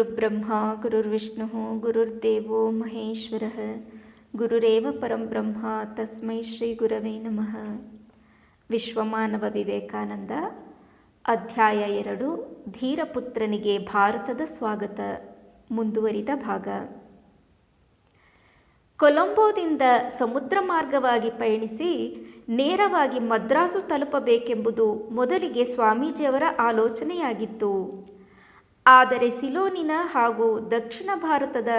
ಗುರುಬ್ರಹ್ಮ ಗುರುರ್ವಿಷ್ಣು ಗುರುರ್ದೇವೋ ಮಹೇಶ್ವರ ಗುರುರೇವ ಪರಂ ಬ್ರಹ್ಮ ತಸ್ಮೈ ಶ್ರೀ ಗುರವೇ ನಮಃ ವಿಶ್ವಮಾನವ ವಿವೇಕಾನಂದ ಅಧ್ಯಾಯ ಎರಡು ಧೀರಪುತ್ರನಿಗೆ ಭಾರತದ ಸ್ವಾಗತ, ಮುಂದುವರಿದ ಭಾಗ. ಕೊಲಂಬೋದಿಂದ ಸಮುದ್ರ ಮಾರ್ಗವಾಗಿ ಪಯಣಿಸಿ ನೇರವಾಗಿ ಮದ್ರಾಸು ತಲುಪಬೇಕೆಂಬುದು ಮೊದಲಿಗೆ ಸ್ವಾಮೀಜಿಯವರ ಆಲೋಚನೆಯಾಗಿತ್ತು. ಆದರೆ ಸಿಲೋನಿನ ಹಾಗೂ ದಕ್ಷಿಣ ಭಾರತದ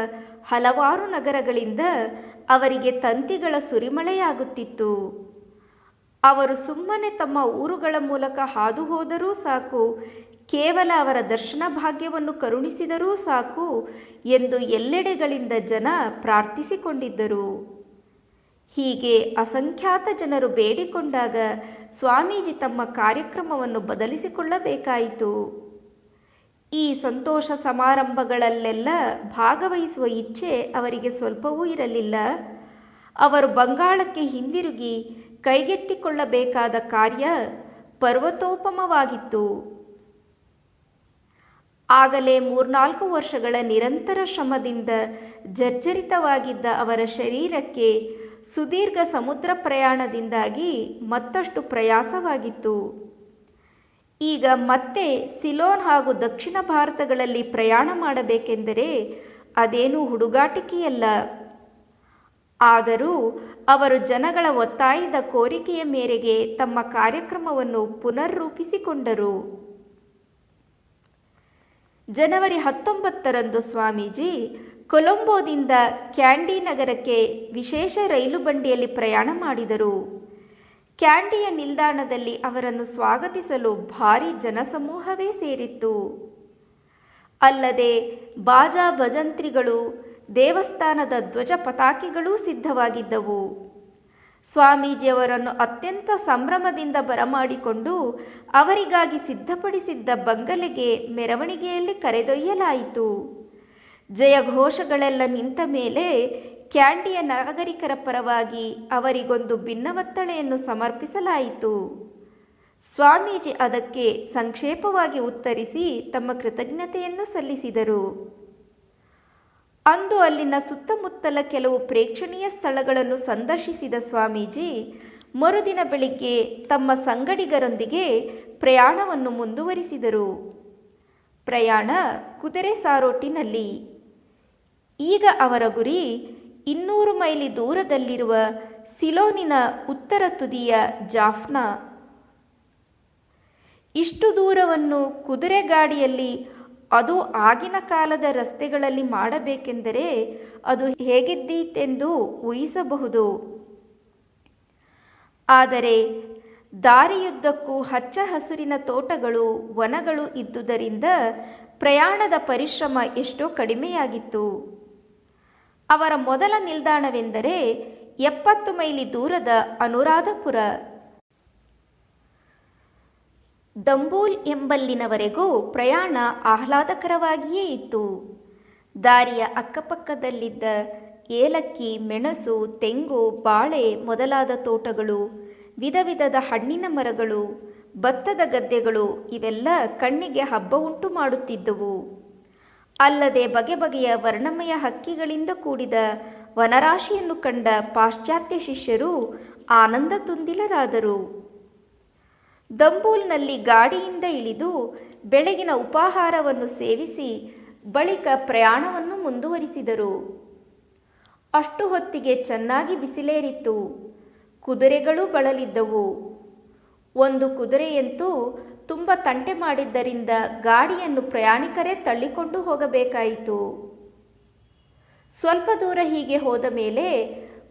ಹಲವಾರು ನಗರಗಳಿಂದ ಅವರಿಗೆ ತಂತಿಗಳ ಸುರಿಮಳೆಯಾಗುತ್ತಿತ್ತು. ಅವರು ಸುಮ್ಮನೆ ತಮ್ಮ ಊರುಗಳ ಮೂಲಕ ಹಾದು ಹೋದರೂ ಸಾಕು, ಕೇವಲ ಅವರ ದರ್ಶನ ಭಾಗ್ಯವನ್ನು ಕರುಣಿಸಿದರೂ ಸಾಕು ಎಂದು ಎಲ್ಲೆಡೆಗಳಿಂದ ಜನ ಪ್ರಾರ್ಥಿಸಿಕೊಂಡಿದ್ದರು. ಹೀಗೆ ಅಸಂಖ್ಯಾತ ಜನರು ಬೇಡಿಕೊಂಡಾಗ ಸ್ವಾಮೀಜಿ ತಮ್ಮ ಕಾರ್ಯಕ್ರಮವನ್ನು ಬದಲಿಸಿಕೊಳ್ಳಬೇಕಾಯಿತು. ಈ ಸಂತೋಷ ಸಮಾರಂಭಗಳಲ್ಲೆಲ್ಲ ಭಾಗವಹಿಸುವ ಇಚ್ಛೆ ಅವರಿಗೆ ಸ್ವಲ್ಪವೂ ಇರಲಿಲ್ಲ. ಅವರು ಬಂಗಾಳಕ್ಕೆ ಹಿಂದಿರುಗಿ ಕೈಗೆತ್ತಿಕೊಳ್ಳಬೇಕಾದ ಕಾರ್ಯ ಪರ್ವತೋಪಮವಾಗಿತ್ತು. ಆಗಲೇ ಮೂರ್ನಾಲ್ಕು ವರ್ಷಗಳ ನಿರಂತರ ಶ್ರಮದಿಂದ ಜರ್ಜರಿತವಾಗಿದ್ದ ಅವರ ಶರೀರಕ್ಕೆ ಸುದೀರ್ಘ ಸಮುದ್ರ ಪ್ರಯಾಣದಿಂದಾಗಿ ಮತ್ತಷ್ಟು ಪ್ರಯಾಸವಾಗಿತ್ತು. ಈಗ ಮತ್ತೆ ಸಿಲೋನ್ ಹಾಗೂ ದಕ್ಷಿಣ ಭಾರತಗಳಲ್ಲಿ ಪ್ರಯಾಣ ಮಾಡಬೇಕೆಂದರೆ ಅದೇನು ಹುಡುಗಾಟಿಕೆಯಲ್ಲ. ಆದರೂ ಅವರು ಜನಗಳ ಒತ್ತಾಯದ ಕೋರಿಕೆಯ ಮೇರೆಗೆ ತಮ್ಮ ಕಾರ್ಯಕ್ರಮವನ್ನು ಪುನರ್ರೂಪಿಸಿಕೊಂಡರು. ಜನವರಿ ಹತ್ತೊಂಬತ್ತರಂದು ಸ್ವಾಮೀಜಿ ಕೊಲಂಬೋದಿಂದ ಕ್ಯಾಂಡಿ ನಗರಕ್ಕೆ ವಿಶೇಷ ರೈಲು ಬಂಡಿಯಲ್ಲಿ ಪ್ರಯಾಣ ಮಾಡಿದರು. ಕ್ಯಾಂಡಿಯ ನಿಲ್ದಾಣದಲ್ಲಿ ಅವರನ್ನು ಸ್ವಾಗತಿಸಲು ಭಾರಿ ಜನಸಮೂಹವೇ ಸೇರಿತ್ತು. ಅಲ್ಲದೆ ಬಾಜಾ ಭಜಂತ್ರಿಗಳು, ದೇವಸ್ಥಾನದ ಧ್ವಜ ಪತಾಕೆಗಳೂ ಸಿದ್ಧವಾಗಿದ್ದವು. ಸ್ವಾಮೀಜಿಯವರನ್ನು ಅತ್ಯಂತ ಸಂಭ್ರಮದಿಂದ ಬರಮಾಡಿಕೊಂಡು ಅವರಿಗಾಗಿ ಸಿದ್ಧಪಡಿಸಿದ್ದ ಬಂಗಲೆಗೆ ಮೆರವಣಿಗೆಯಲ್ಲಿ ಕರೆದೊಯ್ಯಲಾಯಿತು. ಜಯಘೋಷಗಳೆಲ್ಲ ನಿಂತ ಮೇಲೆ ಕ್ಯಾಂಡಿಯ ನಾಗರಿಕರ ಪರವಾಗಿ ಅವರಿಗೊಂದು ಭಿನ್ನವತ್ತಳೆಯನ್ನು ಸಮರ್ಪಿಸಲಾಯಿತು. ಸ್ವಾಮೀಜಿ ಅದಕ್ಕೆ ಸಂಕ್ಷೇಪವಾಗಿ ಉತ್ತರಿಸಿ ತಮ್ಮ ಕೃತಜ್ಞತೆಯನ್ನು ಸಲ್ಲಿಸಿದರು. ಅಂದು ಅಲ್ಲಿನ ಸುತ್ತಮುತ್ತಲ ಕೆಲವು ಪ್ರೇಕ್ಷಣೀಯ ಸ್ಥಳಗಳನ್ನು ಸಂದರ್ಶಿಸಿದ ಸ್ವಾಮೀಜಿ, ಮರುದಿನ ಬೆಳಿಗ್ಗೆ ತಮ್ಮ ಸಂಗಡಿಗರೊಂದಿಗೆ ಪ್ರಯಾಣವನ್ನು ಮುಂದುವರಿಸಿದರು. ಪ್ರಯಾಣ ಕುದುರೆ ಸಾರೋಟಿನಲ್ಲಿ. ಈಗ ಅವರ ಗುರಿ ಇನ್ನೂರು ಮೈಲಿ ದೂರದಲ್ಲಿರುವ ಸಿಲೋನಿನ ಉತ್ತರ ತುದಿಯ ಜಾಫ್ನಾ. ಇಷ್ಟು ದೂರವನ್ನು ಕುದುರೆ ಗಾಡಿಯಲ್ಲಿ ಅದು ಆಗಿನ ಕಾಲದ ರಸ್ತೆಗಳಲ್ಲಿ ಮಾಡಬೇಕೆಂದರೆ ಅದು ಹೇಗಿದ್ದೀತೆಂದು ಊಹಿಸಬಹುದು. ಆದರೆ ದಾರಿಯುದ್ದಕ್ಕೂ ಹಚ್ಚ ಹಸುರಿನ ತೋಟಗಳು ವನಗಳು ಇದ್ದುದರಿಂದ ಪ್ರಯಾಣದ ಪರಿಶ್ರಮ ಎಷ್ಟೋ ಕಡಿಮೆಯಾಗಿತ್ತು. ಅವರ ಮೊದಲ ನಿಲ್ದಾಣವೆಂದರೆ ಎಪ್ಪತ್ತು ಮೈಲಿ ದೂರದ ಅನುರಾಧಪುರ. ದಂಬೂಲ್ ಎಂಬಲ್ಲಿನವರೆಗೂ ಪ್ರಯಾಣ ಆಹ್ಲಾದಕರವಾಗಿಯೇ ಇತ್ತು. ದಾರಿಯ ಅಕ್ಕಪಕ್ಕದಲ್ಲಿದ್ದ ಏಲಕ್ಕಿ, ಮೆಣಸು, ತೆಂಗು, ಬಾಳೆ ಮೊದಲಾದ ತೋಟಗಳು ವಿಧ ವಿಧದ ಹಣ್ಣಿನ ಮರಗಳು, ಭತ್ತದ ಗದ್ದೆಗಳು ಇವೆಲ್ಲ ಕಣ್ಣಿಗೆ ಹಬ್ಬ ಉಂಟು ಮಾಡುತ್ತಿದ್ದವು. ಅಲ್ಲದೆ ಬಗೆ ಬಗೆಯ ವರ್ಣಮಯ ಹಕ್ಕಿಗಳಿಂದ ಕೂಡಿದ ವನರಾಶಿಯನ್ನು ಕಂಡ ಪಾಶ್ಚಾತ್ಯ ಶಿಷ್ಯರು ಆನಂದ ತುಂದಿಲರಾದರು. ದಂಬೂಲ್ನಲ್ಲಿ ಗಾಡಿಯಿಂದ ಇಳಿದು ಬೆಳಗಿನ ಉಪಾಹಾರವನ್ನು ಸೇವಿಸಿ ಬಳಿಕ ಪ್ರಯಾಣವನ್ನು ಮುಂದುವರಿಸಿದರು. ಅಷ್ಟು ಹೊತ್ತಿಗೆ ಚೆನ್ನಾಗಿ ಬಿಸಿಲೇರಿತ್ತು. ಕುದುರೆಗಳು ಬಳಲಿದ್ದವು. ಒಂದು ಕುದುರೆಯಂತೂ ತುಂಬ ತಂಟೆ ಮಾಡಿದ್ದರಿಂದ ಗಾಡಿಯನ್ನು ಪ್ರಯಾಣಿಕರೇ ತಳ್ಳಿಕೊಂಡು ಹೋಗಬೇಕಾಯಿತು. ಸ್ವಲ್ಪ ದೂರ ಹೀಗೆ ಹೋದ ಮೇಲೆ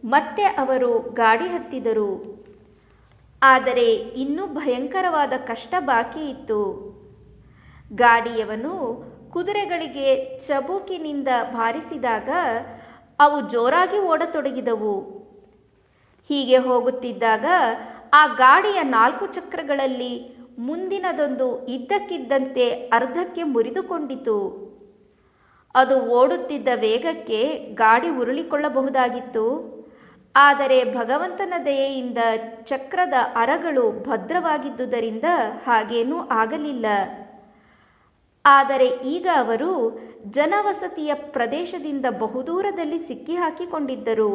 ಮತ್ತೆ ಅವರು ಗಾಡಿ ಹತ್ತಿದರು. ಆದರೆ ಇನ್ನೂ ಭಯಂಕರವಾದ ಕಷ್ಟ ಬಾಕಿ ಇತ್ತು. ಗಾಡಿಯವನು ಕುದುರೆಗಳಿಗೆ ಚಬೂಕಿನಿಂದ ಬಾರಿಸಿದಾಗ ಅವು ಜೋರಾಗಿ ಓಡತೊಡಗಿದವು. ಹೀಗೆ ಹೋಗುತ್ತಿದ್ದಾಗ ಆ ಗಾಡಿಯ ನಾಲ್ಕು ಚಕ್ರಗಳಲ್ಲಿ ಮುಂದಿನದೊಂದು ಇದ್ದಕ್ಕಿದ್ದಂತೆ ಅರ್ಧಕ್ಕೆ ಮುರಿದುಕೊಂಡಿತು. ಅದು ಓಡುತ್ತಿದ್ದ ವೇಗಕ್ಕೆ ಗಾಡಿ ಉರುಳಿಕೊಳ್ಳಬಹುದಾಗಿತ್ತು. ಆದರೆ ಭಗವಂತನ ದಯೆಯಿಂದ ಚಕ್ರದ ಅರಗಳು ಭದ್ರವಾಗಿದ್ದುದರಿಂದ ಹಾಗೇನೂ ಆಗಲಿಲ್ಲ. ಆದರೆ ಈಗ ಅವರು ಜನವಸತಿಯ ಪ್ರದೇಶದಿಂದ ಬಹುದೂರದಲ್ಲಿ ಸಿಕ್ಕಿಹಾಕಿಕೊಂಡಿದ್ದರು.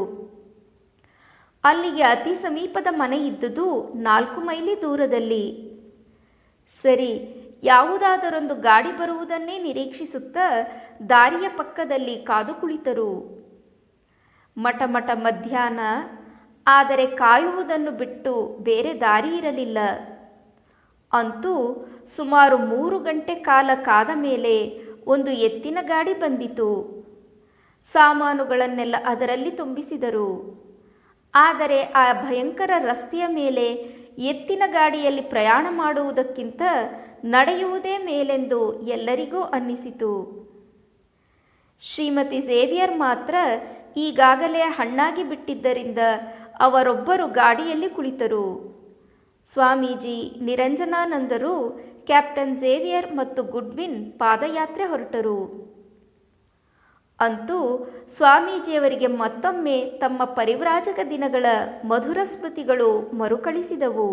ಅಲ್ಲಿಗೆ ಅತಿ ಸಮೀಪದ ಮನೆ ಇದ್ದುದು ನಾಲ್ಕು ಮೈಲಿ ದೂರದಲ್ಲಿ. ಸರಿ, ಯಾವುದಾದರೊಂದು ಗಾಡಿ ಬರುವುದನ್ನೇ ನಿರೀಕ್ಷಿಸುತ್ತಾ ದಾರಿಯ ಪಕ್ಕದಲ್ಲಿ ಕಾದು ಕುಳಿತರು. ಮಟಮಟ ಮಧ್ಯಾಹ್ನ, ಆದರೆ ಕಾಯುವುದನ್ನು ಬಿಟ್ಟು ಬೇರೆ ದಾರಿ ಇರಲಿಲ್ಲ. ಅಂತೂ ಸುಮಾರು ಮೂರು ಗಂಟೆ ಕಾಲ ಕಾದ ಮೇಲೆ ಒಂದು ಎತ್ತಿನ ಗಾಡಿ ಬಂದಿತು. ಸಾಮಾನುಗಳನ್ನೆಲ್ಲ ಅದರಲ್ಲಿ ತುಂಬಿಸಿದರು. ಆದರೆ ಆ ಭಯಂಕರ ರಸ್ತೆಯ ಮೇಲೆ ಎತ್ತಿನ ಗಾಡಿಯಲ್ಲಿ ಪ್ರಯಾಣ ಮಾಡುವುದಕ್ಕಿಂತ ನಡೆಯುವುದೇ ಮೇಲೆಂದು ಎಲ್ಲರಿಗೂ ಅನ್ನಿಸಿತು. ಶ್ರೀಮತಿ ಝೇವಿಯರ್ ಮಾತ್ರ ಈಗಾಗಲೇ ಹಣ್ಣಾಗಿ ಬಿಟ್ಟಿದ್ದರಿಂದ ಅವರೊಬ್ಬರು ಗಾಡಿಯಲ್ಲಿ ಕುಳಿತರು. ಸ್ವಾಮೀಜಿ ನಿರಂಜನಾನಂದರು, ಕ್ಯಾಪ್ಟನ್ ಝೇವಿಯರ್ ಮತ್ತು ಗುಡ್ವಿನ್ ಪಾದಯಾತ್ರೆ ಹೊರಟರು. ಅಂತೂ ಸ್ವಾಮೀಜಿಯವರಿಗೆ ಮತ್ತೊಮ್ಮೆ ತಮ್ಮ ಪರಿವ್ರಾಜಕ ದಿನಗಳ ಮಧುರ ಸ್ಮೃತಿಗಳು ಮರುಕಳಿಸಿದವು.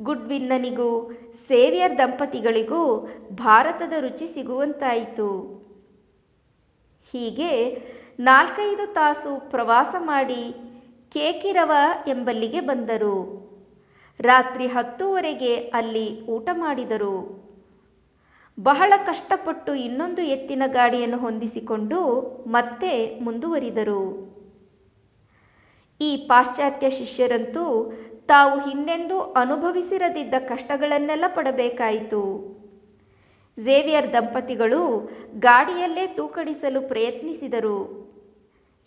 ಗುಡ್ವಿನ್ನನಿಗೂ ಸೇವಿಯರ್ ದಂಪತಿಗಳಿಗೂ ಭಾರತದ ರುಚಿ ಸಿಗುವಂತಾಯಿತು. ಹೀಗೆ ನಾಲ್ಕೈದು ತಾಸು ಪ್ರವಾಸ ಮಾಡಿ ಕೇಕಿರವ ಎಂಬಲ್ಲಿಗೆ ಬಂದರು. ರಾತ್ರಿ ಹತ್ತುವರೆಗೆ ಅಲ್ಲಿ ಊಟ ಮಾಡಿದರು. ಬಹಳ ಕಷ್ಟಪಟ್ಟು ಇನ್ನೊಂದು ಎತ್ತಿನ ಗಾಡಿಯನ್ನು ಹೊಂದಿಸಿಕೊಂಡು ಮತ್ತೆ ಮುಂದುವರಿದರು. ಈ ಪಾಶ್ಚಾತ್ಯ ಶಿಷ್ಯರಂತೂ ತಾವು ಹಿಂದೆಂದೂ ಅನುಭವಿಸಿರದಿದ್ದ ಕಷ್ಟಗಳನ್ನೆಲ್ಲ ಪಡಬೇಕಾಯಿತು. ಝೇವಿಯರ್ ದಂಪತಿಗಳು ಗಾಡಿಯಲ್ಲೇ ತೂಕಡಿಸಲು ಪ್ರಯತ್ನಿಸಿದರು.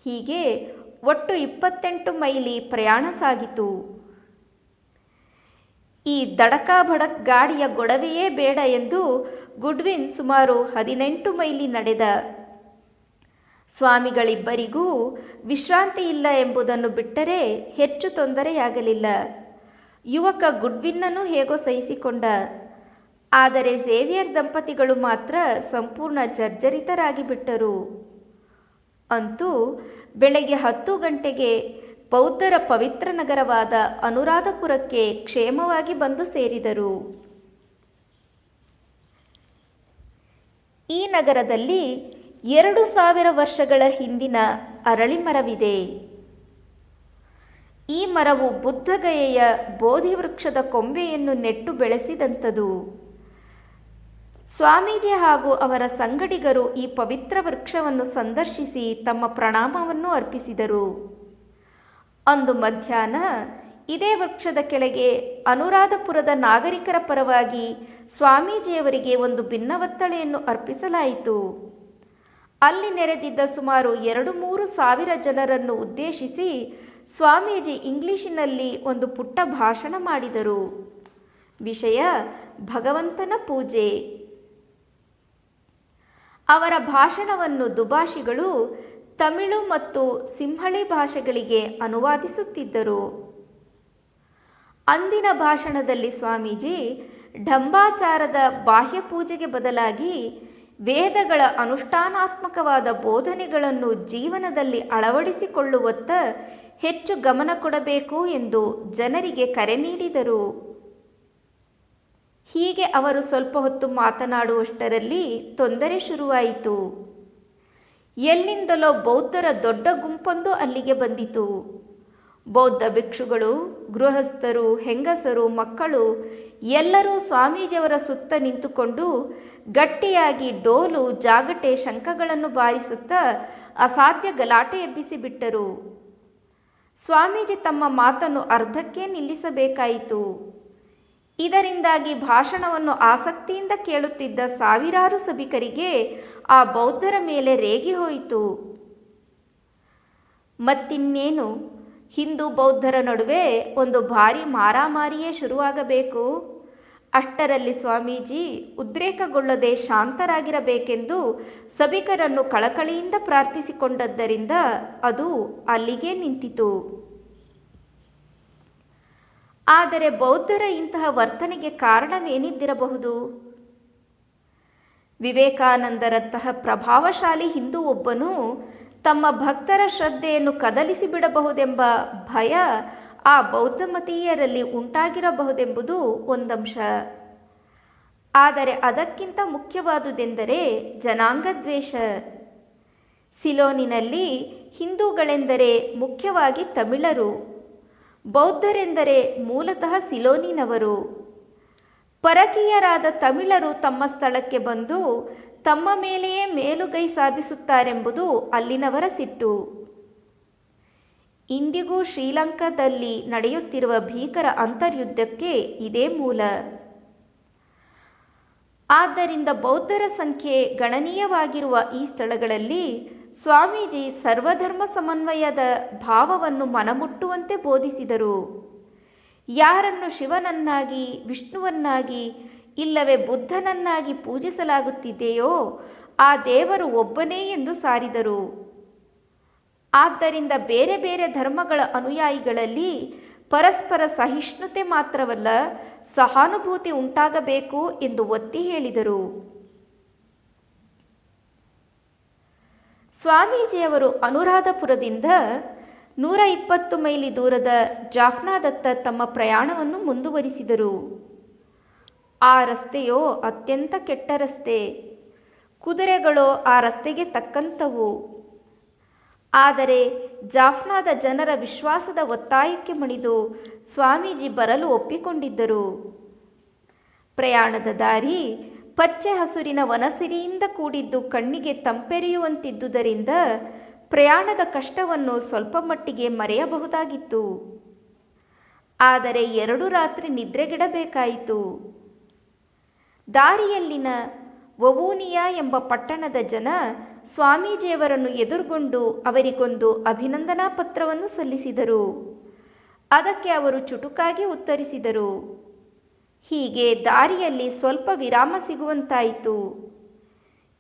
ಹೀಗೆ ಒಟ್ಟು ಇಪ್ಪತ್ತೆಂಟು ಮೈಲಿ ಪ್ರಯಾಣ ಸಾಗಿತು. ಈ ದಡಕ ಭಡಕ್ ಗಾಡಿಯ ಗೊಡವೆಯೇ ಬೇಡ ಎಂದು ಗುಡ್ವಿನ್ ಸುಮಾರು ಹದಿನೆಂಟು ಮೈಲಿ ನಡೆದ. ಸ್ವಾಮಿಗಳಿಬ್ಬರಿಗೂ ವಿಶ್ರಾಂತಿ ಇಲ್ಲ ಎಂಬುದನ್ನು ಬಿಟ್ಟರೆ ಹೆಚ್ಚು ತೊಂದರೆಯಾಗಲಿಲ್ಲ. ಯುವಕ ಗುಡ್ವಿನ್ನನ್ನು ಹೇಗೋ ಸಹಿಸಿಕೊಂಡ. ಆದರೆ ಝೇವಿಯರ್ ದಂಪತಿಗಳು ಮಾತ್ರ ಸಂಪೂರ್ಣ ಜರ್ಜರಿತರಾಗಿ ಬಿಟ್ಟರು ಅಂತೂ ಬೆಳಗ್ಗೆ ಹತ್ತು ಗಂಟೆಗೆ ಬೌದ್ಧರ ಪವಿತ್ರ ನಗರವಾದ ಅನುರಾಧಪುರಕ್ಕೆ ಕ್ಷೇಮವಾಗಿ ಬಂದು ಸೇರಿದರು. ಈ ನಗರದಲ್ಲಿ ಎರಡು ಸಾವಿರ ವರ್ಷಗಳ ಹಿಂದಿನ ಅರಳಿ ಮರವಿದೆ ಈ ಮರವು ಬುದ್ಧಗಯೆಯ ಬೋಧಿ ವೃಕ್ಷದ ಕೊಂಬೆಯನ್ನು ನೆಟ್ಟು ಬೆಳೆಸಿದಂಥದು. ಸ್ವಾಮೀಜಿ ಹಾಗೂ ಅವರ ಸಂಗಡಿಗರು ಈ ಪವಿತ್ರ ವೃಕ್ಷವನ್ನು ಸಂದರ್ಶಿಸಿ ತಮ್ಮ ಪ್ರಣಾಮವನ್ನು ಅರ್ಪಿಸಿದರು. ಅಂದು ಮಧ್ಯಾಹ್ನ ಇದೇ ವೃಕ್ಷದ ಕೆಳಗೆ ಅನುರಾಧಪುರದ ನಾಗರಿಕರ ಪರವಾಗಿ ಸ್ವಾಮೀಜಿಯವರಿಗೆ ಒಂದು ಭಿನ್ನವತ್ತಳೆಯನ್ನು ಅರ್ಪಿಸಲಾಯಿತು. ಅಲ್ಲಿ ನೆರೆದಿದ್ದ ಸುಮಾರು ಎರಡು ಮೂರು ಸಾವಿರ ಜನರನ್ನು ಉದ್ದೇಶಿಸಿ ಸ್ವಾಮೀಜಿ ಇಂಗ್ಲಿಷಿನಲ್ಲಿ ಒಂದು ಪುಟ್ಟ ಭಾಷಣ ಮಾಡಿದರು. ವಿಷಯ ಭಗವಂತನ ಪೂಜೆ. ಅವರ ಭಾಷಣವನ್ನು ದುಭಾಷಿಗಳು ತಮಿಳು ಮತ್ತು ಸಿಂಹಳಿ ಭಾಷೆಗಳಿಗೆ ಅನುವಾದಿಸುತ್ತಿದ್ದರು. ಅಂದಿನ ಭಾಷಣದಲ್ಲಿ ಸ್ವಾಮೀಜಿ ಢಂಬಾಚಾರದ ಬಾಹ್ಯ ಪೂಜೆಗೆ ಬದಲಾಗಿ ವೇದಗಳ ಅನುಷ್ಠಾನಾತ್ಮಕವಾದ ಬೋಧನೆಗಳನ್ನು ಜೀವನದಲ್ಲಿ ಅಳವಡಿಸಿಕೊಳ್ಳುವತ್ತ ಹೆಚ್ಚು ಗಮನ ಕೊಡಬೇಕು ಎಂದು ಜನರಿಗೆ ಕರೆ ನೀಡಿದರು. ಹೀಗೆ ಅವರು ಸ್ವಲ್ಪ ಹೊತ್ತು ಮಾತನಾಡುವಷ್ಟರಲ್ಲಿ ತೊಂದರೆ ಶುರುವಾಯಿತು. ಎಲ್ಲಿಂದಲೋ ಬೌದ್ಧರ ದೊಡ್ಡ ಗುಂಪೊಂದು ಅಲ್ಲಿಗೆ ಬಂದಿತು. ಬೌದ್ಧ ಭಿಕ್ಷುಗಳು, ಗೃಹಸ್ಥರು, ಹೆಂಗಸರು, ಮಕ್ಕಳು, ಎಲ್ಲರೂ ಸ್ವಾಮೀಜಿಯವರ ಸುತ್ತ ನಿಂತುಕೊಂಡು ಗಟ್ಟಿಯಾಗಿ ಡೋಲು, ಜಾಗಟೆ, ಶಂಖಗಳನ್ನು ಬಾರಿಸುತ್ತಾ ಅಸಾಧ್ಯ ಗಲಾಟೆ ಎಬ್ಬಿಸಿಬಿಟ್ಟರು. ಸ್ವಾಮೀಜಿ ತಮ್ಮ ಮಾತನ್ನು ಅರ್ಧಕ್ಕೆ ನಿಲ್ಲಿಸಬೇಕಾಯಿತು. ಇದರಿಂದಾಗಿ ಭಾಷಣವನ್ನು ಆಸಕ್ತಿಯಿಂದ ಕೇಳುತ್ತಿದ್ದ ಸಾವಿರಾರು ಸಭಿಕರಿಗೆ ಆ ಬೌದ್ಧರ ಮೇಲೆ ರೇಗಿ ಹೋಯಿತು. ಮತ್ತಿನ್ನೇನು? ಹಿಂದೂ ಬೌದ್ಧರ ನಡುವೆ ಒಂದು ಭಾರಿ ಮಾರಾಮಾರಿಯೇ ಶುರುವಾಗಬೇಕು. ಅಷ್ಟರಲ್ಲಿ ಸ್ವಾಮೀಜಿ ಉದ್ರೇಕಗೊಳ್ಳದೆ ಶಾಂತರಾಗಿರಬೇಕೆಂದು ಸಭಿಕರನ್ನು ಕಳಕಳಿಯಿಂದ ಪ್ರಾರ್ಥಿಸಿಕೊಂಡದ್ದರಿಂದ ಅದು ಅಲ್ಲಿಗೆ ನಿಂತಿತು. ಆದರೆ ಬೌದ್ಧರ ಇಂತಹ ವರ್ತನೆಗೆ ಕಾರಣವೇನಿದ್ದಿರಬಹುದು? ವಿವೇಕಾನಂದರಂತಹ ಪ್ರಭಾವಶಾಲಿ ಹಿಂದೂ ಒಬ್ಬನು ತಮ್ಮ ಭಕ್ತರ ಶ್ರದ್ಧೆಯನ್ನು ಕದಲಿಸಿ ಬಿಡಬಹುದೆಂಬ ಭಯ ಆ ಬೌದ್ಧಮತೀಯರಲ್ಲಿ ಉಂಟಾಗಿರಬಹುದೆಂಬುದು ಒಂದಂಶ. ಆದರೆ ಅದಕ್ಕಿಂತ ಮುಖ್ಯವಾದುದೆಂದರೆ ಜನಾಂಗ ದ್ವೇಷ ಸಿಲೋನಿನಲ್ಲಿ ಹಿಂದೂಗಳೆಂದರೆ ಮುಖ್ಯವಾಗಿ ತಮಿಳರು. ಬೌದ್ಧರೆಂದರೆ ಮೂಲತಃ ಸಿಲೋನಿನವರು. ಪರಕೀಯರಾದ ತಮಿಳರು ತಮ್ಮ ಸ್ಥಳಕ್ಕೆ ಬಂದು ತಮ್ಮ ಮೇಲೆಯೇ ಮೇಲುಗೈ ಸಾಧಿಸುತ್ತಾರೆಂಬುದು ಅಲ್ಲಿನವರ ಸಿಟ್ಟು. ಇಂದಿಗೂ ಶ್ರೀಲಂಕಾದಲ್ಲಿ ನಡೆಯುತ್ತಿರುವ ಭೀಕರ ಅಂತರ್ಯುದ್ಧಕ್ಕೆ ಇದೇ ಮೂಲ. ಆದ್ದರಿಂದ ಬೌದ್ಧರ ಸಂಖ್ಯೆ ಗಣನೀಯವಾಗಿರುವ ಈ ಸ್ಥಳಗಳಲ್ಲಿ ಸ್ವಾಮೀಜಿ ಸರ್ವಧರ್ಮ ಸಮನ್ವಯದ ಭಾವವನ್ನು ಮನಮುಟ್ಟುವಂತೆ ಬೋಧಿಸಿದರು. ಯಾರನ್ನು ಶಿವನನ್ನಾಗಿ, ವಿಷ್ಣುವನ್ನಾಗಿ, ಇಲ್ಲವೇ ಬುದ್ಧನನ್ನಾಗಿ ಪೂಜಿಸಲಾಗುತ್ತಿದೆಯೋ, ಆ ದೇವರು ಒಬ್ಬನೇ ಎಂದು ಸಾರಿದರು. ಆದ್ದರಿಂದ ಬೇರೆ ಬೇರೆ ಧರ್ಮಗಳ ಅನುಯಾಯಿಗಳಲ್ಲಿ ಪರಸ್ಪರ ಸಹಿಷ್ಣುತೆ ಮಾತ್ರವಲ್ಲ ಸಹಾನುಭೂತಿ ಉಂಟಾಗಬೇಕು ಎಂದು ಒತ್ತಿ ಹೇಳಿದರು. ಸ್ವಾಮೀಜಿಯವರು ಅನುರಾಧಪುರದಿಂದ ನೂರ ಇಪ್ಪತ್ತು ಮೈಲಿ ದೂರದ ಜಾಫ್ನಾದತ್ತ ತಮ್ಮ ಪ್ರಯಾಣವನ್ನು ಮುಂದುವರಿಸಿದರು. ಆ ರಸ್ತೆಯೋ ಅತ್ಯಂತ ಕೆಟ್ಟ ರಸ್ತೆ. ಕುದುರೆಗಳು ಆ ರಸ್ತೆಗೆ ತಕ್ಕಂತವು ಆದರೆ ಜಾಫ್ನಾದ ಜನರ ವಿಶ್ವಾಸದ ಒತ್ತಾಯಕ್ಕೆ ಮಣಿದು ಸ್ವಾಮೀಜಿ ಬರಲು ಒಪ್ಪಿಕೊಂಡಿದ್ದರು. ಪ್ರಯಾಣದ ದಾರಿ ಪಚ್ಚೆ ಹಸುರಿನ ವನಸಿರಿಯಿಂದ ಕೂಡಿದ್ದು ಕಣ್ಣಿಗೆ ತಂಪೆರೆಯುವಂತಿದ್ದುದರಿಂದ ಪ್ರಯಾಣದ ಕಷ್ಟವನ್ನು ಸ್ವಲ್ಪ ಮಟ್ಟಿಗೆ ಮರೆಯಬಹುದಾಗಿತ್ತು. ಆದರೆ ಎರಡು ರಾತ್ರಿ ನಿದ್ರೆಗೆಡಬೇಕಾಯಿತು. ದಾರಿಯಲ್ಲಿನ ವವೂನಿಯಾ ಎಂಬ ಪಟ್ಟಣದ ಜನ ಸ್ವಾಮೀಜಿಯವರನ್ನು ಎದುರುಗೊಂಡು ಅವರಿಗೊಂದು ಅಭಿನಂದನಾ ಪತ್ರವನ್ನು ಸಲ್ಲಿಸಿದರು. ಅದಕ್ಕೆ ಅವರು ಚುಟುಕಾಗಿ ಉತ್ತರಿಸಿದರು. ಹೀಗೆ ದಾರಿಯಲ್ಲಿ ಸ್ವಲ್ಪ ವಿರಾಮ ಸಿಗುವಂತಾಯಿತು.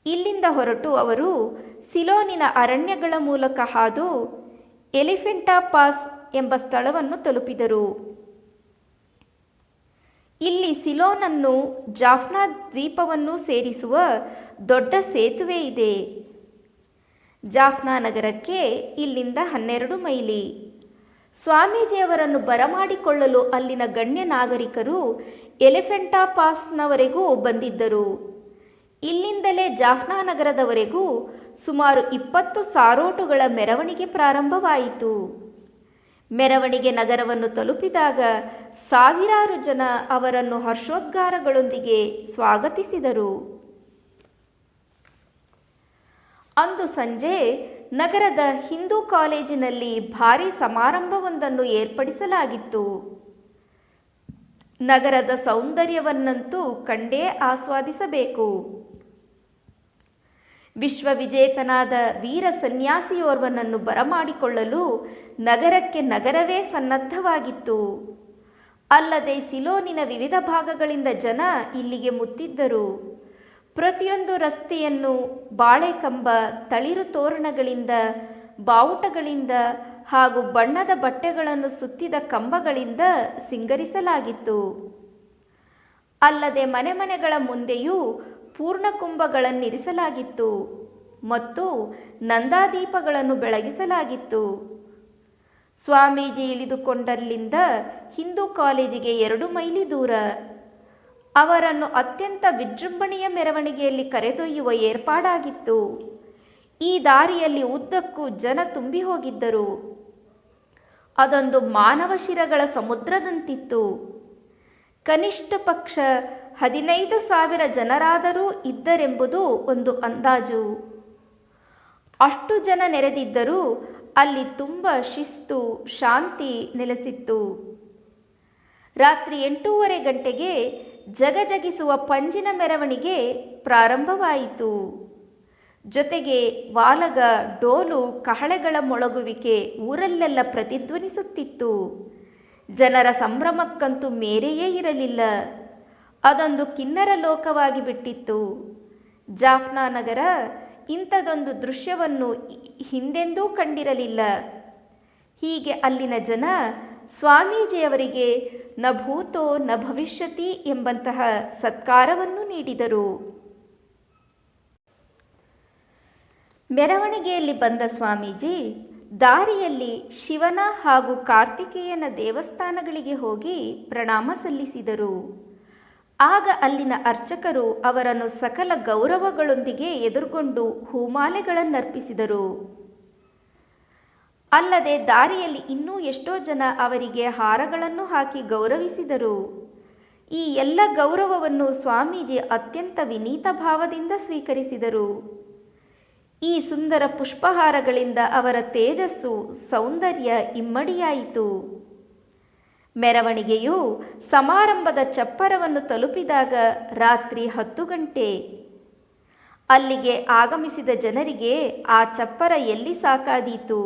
ಇಲ್ಲಿಂದ ಹೊರಟು ಅವರು ಸಿಲೋನಿನ ಅರಣ್ಯಗಳ ಮೂಲಕ ಹಾದು ಎಲಿಫೆಂಟಾ ಪಾಸ್ ಎಂಬ ಸ್ಥಳವನ್ನು ತಲುಪಿದರು. ಇಲ್ಲಿ ಸಿಲೋನನ್ನು ಜಾಫ್ನಾ ದ್ವೀಪವನ್ನು ಸೇರಿಸುವ ದೊಡ್ಡ ಸೇತುವೆ ಇದೆ. ಜಾಫ್ನಾ ನಗರಕ್ಕೆ ಇಲ್ಲಿಂದ ಹನ್ನೆರಡು ಮೈಲಿ. ಸ್ವಾಮೀಜಿಯವರನ್ನು ಬರಮಾಡಿಕೊಳ್ಳಲು ಅಲ್ಲಿನ ಗಣ್ಯ ನಾಗರಿಕರು ಎಲಿಫೆಂಟಾ ಪಾಸ್ನವರೆಗೂ ಬಂದಿದ್ದರು. ಇಲ್ಲಿಂದಲೇ ಜಾಫ್ನಾ ನಗರದವರೆಗೂ ಸುಮಾರು ಇಪ್ಪತ್ತು ಸಾರೋಟುಗಳ ಮೆರವಣಿಗೆ ಪ್ರಾರಂಭವಾಯಿತು. ಮೆರವಣಿಗೆ ನಗರವನ್ನು ತಲುಪಿದಾಗ ಸಾವಿರಾರು ಜನ ಅವರನ್ನು ಹರ್ಷೋದ್ಗಾರಗಳೊಂದಿಗೆ ಸ್ವಾಗತಿಸಿದರು. ಅಂದು ಸಂಜೆ ನಗರದ ಹಿಂದೂ ಕಾಲೇಜಿನಲ್ಲಿ ಭಾರೀ ಸಮಾರಂಭವೊಂದನ್ನು ಏರ್ಪಡಿಸಲಾಗಿತ್ತು. ನಗರದ ಸೌಂದರ್ಯವನ್ನಂತೂ ಕಂಡೇ ಆಸ್ವಾದಿಸಬೇಕು. ವಿಶ್ವವಿಜೇತನಾದ ವೀರ ಸನ್ಯಾಸಿಯೋರ್ವನನ್ನು ಬರಮಾಡಿಕೊಳ್ಳಲು ನಗರಕ್ಕೆ ನಗರವೇ ಸನ್ನದ್ಧವಾಗಿತ್ತು. ಅಲ್ಲದೆ ಸಿಲೋನಿನ ವಿವಿಧ ಭಾಗಗಳಿಂದ ಜನ ಇಲ್ಲಿಗೆ ಮುತ್ತಿದ್ದರು. ಪ್ರತಿಯೊಂದು ರಸ್ತೆಯನ್ನು ಬಾಳೆಕಂಬ, ತಳಿರು ತೋರಣಗಳಿಂದ, ಬಾವುಟಗಳಿಂದ ಹಾಗೂ ಬಣ್ಣದ ಬಟ್ಟೆಗಳನ್ನು ಸುತ್ತಿದ ಕಂಬಗಳಿಂದ ಸಿಂಗರಿಸಲಾಗಿತ್ತು. ಅಲ್ಲದೆ ಮನೆ ಮನೆಗಳ ಮುಂದೆಯೂ ಪೂರ್ಣಕುಂಭಗಳನ್ನಿರಿಸಲಾಗಿತ್ತು ಮತ್ತು ನಂದಾದೀಪಗಳನ್ನು ಬೆಳಗಿಸಲಾಗಿತ್ತು. ಸ್ವಾಮೀಜಿ ಇಳಿದುಕೊಂಡಲ್ಲಿಂದ ಹಿಂದೂ ಕಾಲೇಜಿಗೆ ಎರಡು ಮೈಲಿ ದೂರ. ಅವರನ್ನು ಅತ್ಯಂತ ವಿಜೃಂಭಣೆಯ ಮೆರವಣಿಗೆಯಲ್ಲಿ ಕರೆದೊಯ್ಯುವ ಏರ್ಪಾಡಾಗಿತ್ತು. ಈ ದಾರಿಯಲ್ಲಿ ಉದ್ದಕ್ಕೂ ಜನ ತುಂಬಿ ಹೋಗಿದ್ದರು. ಅದೊಂದು ಮಾನವ ಶಿರಗಳ ಸಮುದ್ರದಂತಿತ್ತು. ಕನಿಷ್ಠ ಪಕ್ಷ ಹದಿನೈದು ಸಾವಿರ ಜನರಾದರೂ ಇದ್ದರೆಂಬುದು ಒಂದು ಅಂದಾಜು. ಅಷ್ಟು ಜನ ನೆರೆದಿದ್ದರೂ ಅಲ್ಲಿ ತುಂಬ ಶಿಸ್ತು, ಶಾಂತಿ ನೆಲೆಸಿತ್ತು. ರಾತ್ರಿ ಎಂಟೂವರೆ ಗಂಟೆಗೆ ಜಗಜಗಿಸುವ ಪಂಜಿನ ಮೆರವಣಿಗೆ ಪ್ರಾರಂಭವಾಯಿತು. ಜೊತೆಗೆ ವಾಲಗ ಡೋಲು ಕಹಳೆಗಳ ಮೊಳಗುವಿಕೆ ಊರಲ್ಲೆಲ್ಲ ಪ್ರತಿಧ್ವನಿಸುತ್ತಿತ್ತು. ಜನರ ಸಂಭ್ರಮಕ್ಕಂತೂ ಮೇರೆಯೇ ಇರಲಿಲ್ಲ. ಅದೊಂದು ಕಿನ್ನರ ಲೋಕವಾಗಿ ಬಿಟ್ಟಿತ್ತು. ಜಾಫ್ನಾ ನಗರ ಇಂಥದೊಂದು ದೃಶ್ಯವನ್ನು ಹಿಂದೆಂದೂ ಕಂಡಿರಲಿಲ್ಲ. ಹೀಗೆ ಅಲ್ಲಿನ ಜನ ಸ್ವಾಮೀಜಿಯವರಿಗೆ ನ ಭೂತೋ ನ ಭವಿಷ್ಯತಿ ಎಂಬಂತಹ ಸತ್ಕಾರವನ್ನು ನೀಡಿದರು. ಮೆರವಣಿಗೆಯಲ್ಲಿ ಬಂದ ಸ್ವಾಮೀಜಿ, ದಾರಿಯಲ್ಲಿ ಶಿವನ ಹಾಗೂ ಕಾರ್ತಿಕೇಯನ ದೇವಸ್ಥಾನಗಳಿಗೆ ಹೋಗಿ ಪ್ರಣಾಮ ಸಲ್ಲಿಸಿದರು. ಆಗ ಅಲ್ಲಿನ ಅರ್ಚಕರು ಅವರನ್ನು ಸಕಲ ಗೌರವಗಳೊಂದಿಗೆ ಎದುರುಗೊಂಡು ಹೂಮಾಲೆಗಳನ್ನರ್ಪಿಸಿದರು. ಅಲ್ಲದೆ ದಾರಿಯಲ್ಲಿ ಇನ್ನೂ ಎಷ್ಟೋ ಜನ ಅವರಿಗೆ ಹಾರಗಳನ್ನು ಹಾಕಿ ಗೌರವಿಸಿದರು. ಈ ಎಲ್ಲ ಗೌರವವನ್ನು ಸ್ವಾಮೀಜಿ ಅತ್ಯಂತ ವಿನೀತ ಭಾವದಿಂದ ಸ್ವೀಕರಿಸಿದರು. ಈ ಸುಂದರ ಪುಷ್ಪಹಾರಗಳಿಂದ ಅವರ ತೇಜಸ್ಸು, ಸೌಂದರ್ಯ ಇಮ್ಮಡಿಯಾಯಿತು. ಮೆರವಣಿಗೆಯು ಸಮಾರಂಭದ ಚಪ್ಪರವನ್ನು ತಲುಪಿದಾಗ ರಾತ್ರಿ ಹತ್ತು ಗಂಟೆ. ಅಲ್ಲಿಗೆ ಆಗಮಿಸಿದ ಜನರಿಗೆ ಆ ಚಪ್ಪರ ಎಲ್ಲಿ ಸಾಕಾದೀತು?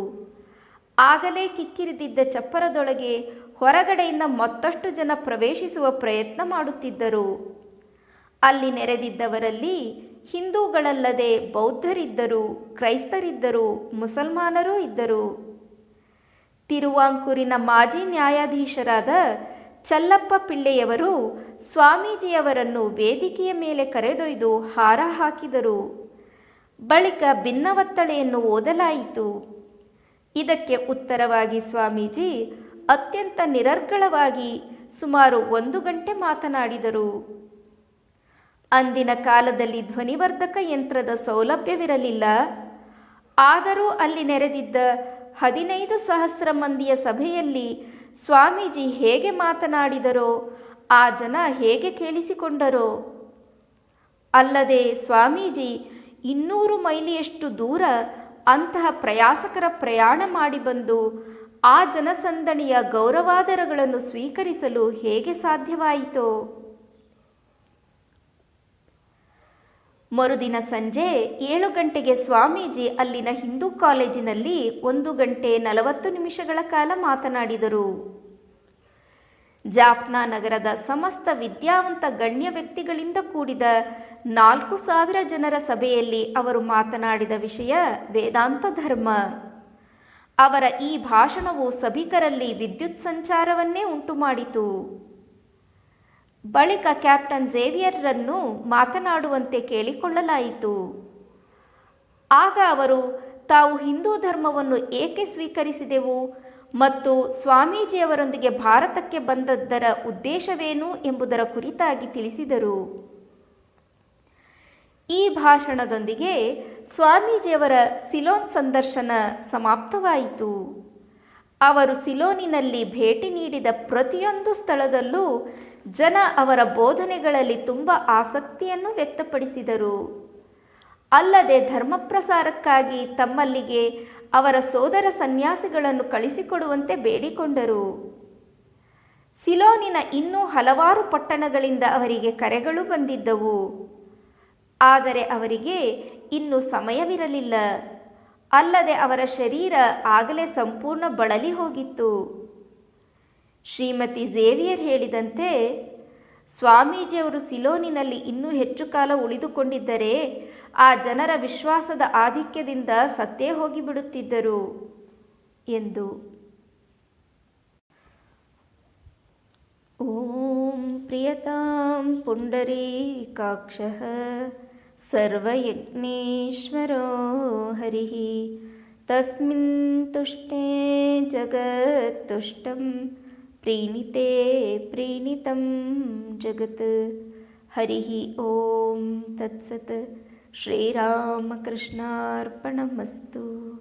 ಆಗಲೇ ಕಿಕ್ಕಿರಿದಿದ್ದ ಚಪ್ಪರದೊಳಗೆ ಹೊರಗಡೆಯಿಂದ ಮತ್ತಷ್ಟು ಜನ ಪ್ರವೇಶಿಸುವ ಪ್ರಯತ್ನ ಮಾಡುತ್ತಿದ್ದರು. ಅಲ್ಲಿ ನೆರೆದಿದ್ದವರಲ್ಲಿ ಹಿಂದೂಗಳಲ್ಲದೆ ಬೌದ್ಧರಿದ್ದರು, ಕ್ರೈಸ್ತರಿದ್ದರು, ಮುಸಲ್ಮಾನರೂ ಇದ್ದರು. ತಿರುವಾಂಕೂರಿನ ಮಾಜಿ ನ್ಯಾಯಾಧೀಶರಾದ ಚಲ್ಲಪ್ಪ ಪಿಳ್ಳೆಯವರು ಸ್ವಾಮೀಜಿಯವರನ್ನು ವೇದಿಕೆಯ ಮೇಲೆ ಕರೆದೊಯ್ದು ಹಾರ ಹಾಕಿದರು. ಬಳಿಕ ಭಿನ್ನವತ್ತಳೆಯನ್ನು ಓದಲಾಯಿತು. ಇದಕ್ಕೆ ಉತ್ತರವಾಗಿ ಸ್ವಾಮೀಜಿ ಅತ್ಯಂತ ನಿರರ್ಗಳವಾಗಿ ಸುಮಾರು ಒಂದು ಗಂಟೆ ಮಾತನಾಡಿದರು. ಅಂದಿನ ಕಾಲದಲ್ಲಿ ಧ್ವನಿವರ್ಧಕ ಯಂತ್ರದ ಸೌಲಭ್ಯವಿರಲಿಲ್ಲ. ಆದರೂ ಅಲ್ಲಿ ನೆರೆದಿದ್ದ ಹದಿನೈದು ಸಹಸ್ರ ಮಂದಿಯ ಸಭೆಯಲ್ಲಿ ಸ್ವಾಮೀಜಿ ಹೇಗೆ ಮಾತನಾಡಿದರೋ, ಆ ಜನ ಹೇಗೆ ಕೇಳಿಸಿಕೊಂಡರೋ. ಅಲ್ಲದೆ ಸ್ವಾಮೀಜಿ ಇನ್ನೂರು ಮೈಲಿಯಷ್ಟು ದೂರ ಅಂತಹ ಪ್ರಯಾಸಕರ ಪ್ರಯಾಣ ಮಾಡಿ ಬಂದು ಆ ಜನಸಂದಣಿಯ ಗೌರವಾದರಗಳನ್ನು ಸ್ವೀಕರಿಸಲು ಹೇಗೆ ಸಾಧ್ಯವಾಯಿತೋ. ಮರುದಿನ ಸಂಜೆ ಏಳು ಗಂಟೆಗೆ ಸ್ವಾಮೀಜಿ ಅಲ್ಲಿನ ಹಿಂದೂ ಕಾಲೇಜಿನಲ್ಲಿ ಒಂದು ಗಂಟೆ ನಲವತ್ತು ನಿಮಿಷಗಳ ಕಾಲ ಮಾತನಾಡಿದರು. ಜಾಫ್ನಾ ನಗರದ ಸಮಸ್ತ ವಿದ್ಯಾವಂತ ಗಣ್ಯ ವ್ಯಕ್ತಿಗಳಿಂದ ಕೂಡಿದ ನಾಲ್ಕು ಸಾವಿರ ಜನರ ಸಭೆಯಲ್ಲಿ ಅವರು ಮಾತನಾಡಿದ ವಿಷಯ ವೇದಾಂತ ಧರ್ಮ. ಅವರ ಈ ಭಾಷಣವು ಸಭಿಕರಲ್ಲಿ ವಿದ್ಯುತ್ ಸಂಚಾರವನ್ನೇ ಉಂಟುಮಾಡಿತು. ಬಳಿಕ ಕ್ಯಾಪ್ಟನ್ ಝೇವಿಯರ್ರನ್ನು ಮಾತನಾಡುವಂತೆ ಕೇಳಿಕೊಳ್ಳಲಾಯಿತು. ಆಗ ಅವರು, ತಾವು ಹಿಂದೂ ಧರ್ಮವನ್ನು ಏಕೆ ಸ್ವೀಕರಿಸಿದೆವು ಮತ್ತು ಸ್ವಾಮೀಜಿಯವರೊಂದಿಗೆ ಭಾರತಕ್ಕೆ ಬಂದದ್ದರ ಉದ್ದೇಶವೇನು ಎಂಬುದರ ಕುರಿತಾಗಿ ತಿಳಿಸಿದರು. ಈ ಭಾಷಣದೊಂದಿಗೆ ಸ್ವಾಮೀಜಿಯವರ ಸಿಲೋನ್ ಸಂದರ್ಶನ ಸಮಾಪ್ತವಾಯಿತು. ಅವರು ಸಿಲೋನಿನಲ್ಲಿ ಭೇಟಿ ನೀಡಿದ ಪ್ರತಿಯೊಂದು ಸ್ಥಳದಲ್ಲೂ ಜನ ಅವರ ಬೋಧನೆಗಳಲ್ಲಿ ತುಂಬ ಆಸಕ್ತಿಯನ್ನು ವ್ಯಕ್ತಪಡಿಸಿದರು. ಅಲ್ಲದೆ ಧರ್ಮಪ್ರಸಾರಕ್ಕಾಗಿ ತಮ್ಮಲ್ಲಿಗೆ ಅವರ ಸೋದರ ಸನ್ಯಾಸಿಗಳನ್ನು ಕಳಿಸಿಕೊಡುವಂತೆ ಬೇಡಿಕೊಂಡರು. ಸಿಲೋನಿನ ಇನ್ನೂ ಹಲವಾರು ಪಟ್ಟಣಗಳಿಂದ ಅವರಿಗೆ ಕರೆಗಳು ಬಂದಿದ್ದವು. ಆದರೆ ಅವರಿಗೆ ಇನ್ನು ಸಮಯವಿರಲಿಲ್ಲ. ಅಲ್ಲದೆ ಅವರ ಶರೀರ ಆಗಲೇ ಸಂಪೂರ್ಣ ಬಳಲಿ ಹೋಗಿತ್ತು. ಶ್ರೀಮತಿ ಝೇವಿಯರ್ ಹೇಳಿದಂತೆ, ಸ್ವಾಮೀಜಿಯವರು ಸಿಲೋನಿನಲ್ಲಿ ಇನ್ನೂ ಹೆಚ್ಚು ಕಾಲ ಉಳಿದುಕೊಂಡಿದ್ದರೆ ಆ ಜನರ ವಿಶ್ವಾಸದ ಆಧಿಕ್ಯದಿಂದ ಸತ್ತೇ ಹೋಗಿಬಿಡುತ್ತಿದ್ದರು ಎಂದು. ಓಂ ಪ್ರಿಯತಾಂ ಪುಂಡರೀಕಾಕ್ಷ ಸರ್ವಯಜ್ಞೇಶ್ವರೋ ಹರಿ. ತಸ್ಮಿನ್ ತುಷ್ಟೇ ಜಗತ್ತುಷ್ಟಂ प्रीणिते प्रीणितं जगत्। हरिः ॐ तत्सत्। श्रीरामकृष्णार्पणमस्तु।